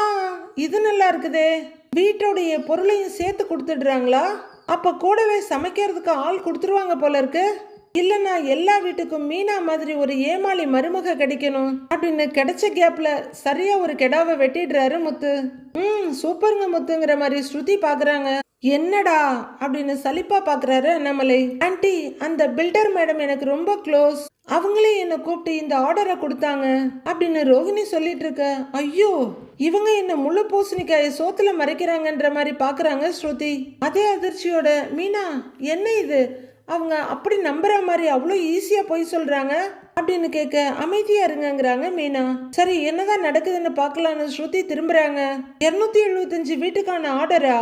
இது நல்லா இருக்குதே. வீட்டோடைய பொருளையும் சேர்த்து கொடுத்துடுறாங்களா? அப்போ கூடவே சமைக்கிறதுக்கு ஆள் கொடுத்துருவாங்க போல இருக்கு. இல்லைன்னா எல்லா வீட்டுக்கும் மீனா மாதிரி ஒரு ஏமாளி மருமக கிடைக்கணும். அப்படின்னு கிடைச்ச கேப்ல சரியா ஒரு கெடாவை வெட்டிடுறாரு முத்து. ம் சூப்பருங்க முத்துங்கிற மாதிரி ஸ்ருதி பாக்குறாங்க. என்னடா அப்படின்னு சலிப்பா பாக்குறாரு அண்ணாமலை. ஆன்ட்டி அந்த பில்டர் மேடம் எனக்கு ரொம்ப க்ளோஸ் அவங்களே என்னை கூப்பிட்டு இந்த ஆர்டரை கொடுத்தாங்க அப்படின்னு ரோஹிணி சொல்லிட்டு இருக்க. ஐயோ இவங்க என்ன முழு பூசணிக்காயை சோத்துல மறைக்கிறாங்கன்ற மாதிரி பாக்குறாங்க ஸ்ருதி. அதே அதிர்ச்சியோட மீனா என்ன இது? அவங்க அப்படி நம்புற மாதிரி அவ்வளோ ஈஸியா போய் சொல்றாங்க? அப்படின்னு கேட்க அமைதியா இருங்கங்கிறாங்க மீனா. சரி என்னதான் நடக்குதுன்னு பார்க்கலான்னு ஸ்ருதி திரும்புறாங்க. இருநூத்தி எழுபத்தஞ்சு வீட்டுக்கான ஆர்டரா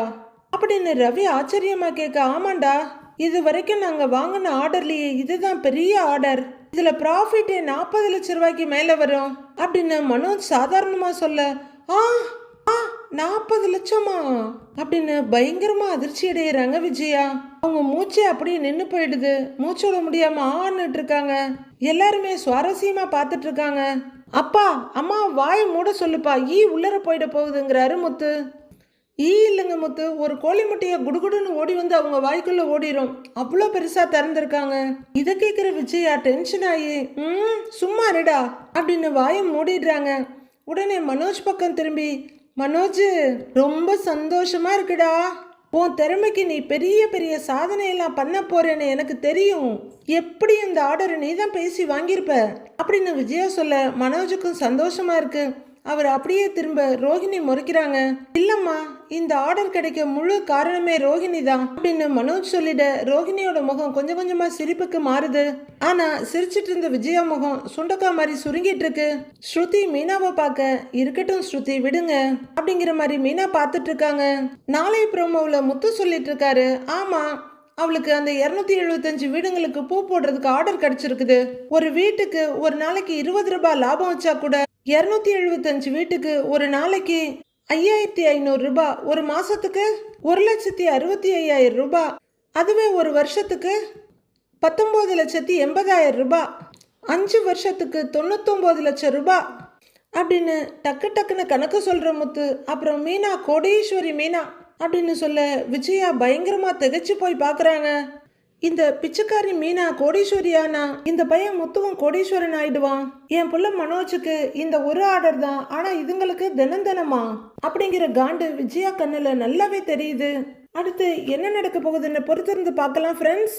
அப்படின்னு ரவி ஆச்சரியமா கேட்க ஆமாண்டா இது வரைக்கும் நாங்க வாங்கின ஆர்டர்லயே இதுதான் பெரிய ஆர்டர். இதுல ப்ராஃபிட்டே நாற்பது லட்ச ரூபாய்க்கு மேல வரும். அப்படின்னு மனோஜ் சாதாரணமா சொல்ல ஆ ஆ நாற்பது லட்சமா? அப்படின்னு பயங்கரமா அதிர்ச்சி அடையிறாங்க விஜயா. அவங்க மூச்சே அப்படியே நின்று போயிடுது. மூச்சு விட முடியாம ஆன்னுட்டு இருக்காங்க. எல்லாருமே சுவாரஸ்யமா பார்த்துட்டு இருக்காங்க. அப்பா அம்மா வாய் மூட சொல்லுப்பா. ஈ உள்ளர போயிட போகுதுங்கிறாரு முத்து. ஈ இல்லைங்க முத்து. ஒரு கோழி முட்டையை குடுகுடுன்னு ஓடி வந்து அவங்க வாய்க்குள்ள ஓடிரும். அவ்வளோ பெருசாக திறந்திருக்காங்க. இதை கேட்குற விஜயா டென்ஷன் ஆகி ம் சும்மா இருடா அப்படின்னு வாயை மூடிடுறாங்க. உடனே மனோஜ் பக்கம் திரும்பி மனோஜ் ரொம்ப சந்தோஷமா இருக்குடா. உன் திறமைக்கு நீ பெரிய பெரிய சாதனையெல்லாம் பண்ண போறேன்னு எனக்கு தெரியும். எப்படி இந்த ஆர்டரை நீ தான் பேசி வாங்கியிருப்ப? அப்படின்னு விஜயா சொல்ல மனோஜுக்கும் சந்தோஷமா இருக்கு. அவர் அப்படியே திரும்ப ரோஹிணி முறைக்கிறாங்க. இல்லம்மா இந்த ஆர்டர் கிடைக்க முழு காரணமே ரோஹிணி தான் அப்படின்னு மனோஜ் சொல்லிட ரோஹிணியோட முகம் கொஞ்சம் கொஞ்சமா சிரிப்புக்கு மாறுது. ஆனா சிரிச்சிட்டு இருந்த விஜயா முகம் சுண்டக்கா மாதிரி சுருங்கிட்டு இருக்கு. ஸ்ருதி மீனாவை பார்க்க இருக்கட்டும் ஸ்ருதி விடுங்க அப்படிங்கிற மாதிரி மீனா பார்த்துட்டு இருக்காங்க. நாளைய ப்ரோமோவில் முத்து சொல்லிட்டு இருக்காரு. ஆமா அவளுக்கு அந்த இரநூத்தி எழுபத்தஞ்சு வீடுங்களுக்கு பூ போடுறதுக்கு ஆர்டர் கிடைச்சிருக்குது. ஒரு வீட்டுக்கு ஒரு நாளைக்கு இருபது ரூபாய் லாபம் வச்சா கூட இரநூத்தி எழுபத்தஞ்சு வீட்டுக்கு ஒரு நாளைக்கு ஐயாயிரத்தி ஐநூறு ரூபாய் ஒரு மாசத்துக்கு ஒரு லட்சத்தி அறுபத்தி ஐயாயிரம் ரூபாய் அதுவே ஒரு வருஷத்துக்கு பத்தொம்போது லட்சத்தி எண்பதாயிரம் ரூபாய் அஞ்சு வருஷத்துக்கு தொண்ணூத்தொம்பது லட்சம் ரூபாய் அப்படின்னு டக்கு டக்குன்னு கணக்கு சொல்கிற முத்து. அப்புறம் மீனா கோடீஸ்வரி மீனா அப்படின்னு சொல்ல விஜயா பயங்கரமாக திகச்சு போய் பார்க்குறாங்க இந்த பிச்சைக்காரி மீனா கோடீஸ்வரியானா? இந்த பையன் முத்துவும் கோடீஸ்வரன் ஆயிடுவான். என் புள்ள மனோஜுக்கு இந்த ஒரு ஆர்டர் தான். ஆனா இதுங்களுக்கு தினம் தினமா? அப்படிங்கிற காண்டு விஜயா கண்ணுல நல்லாவே தெரியுது. அடுத்து என்ன நடக்க போகுதுன்னு பொறுத்திருந்து பார்க்கலாம் ஃப்ரெண்ட்ஸ்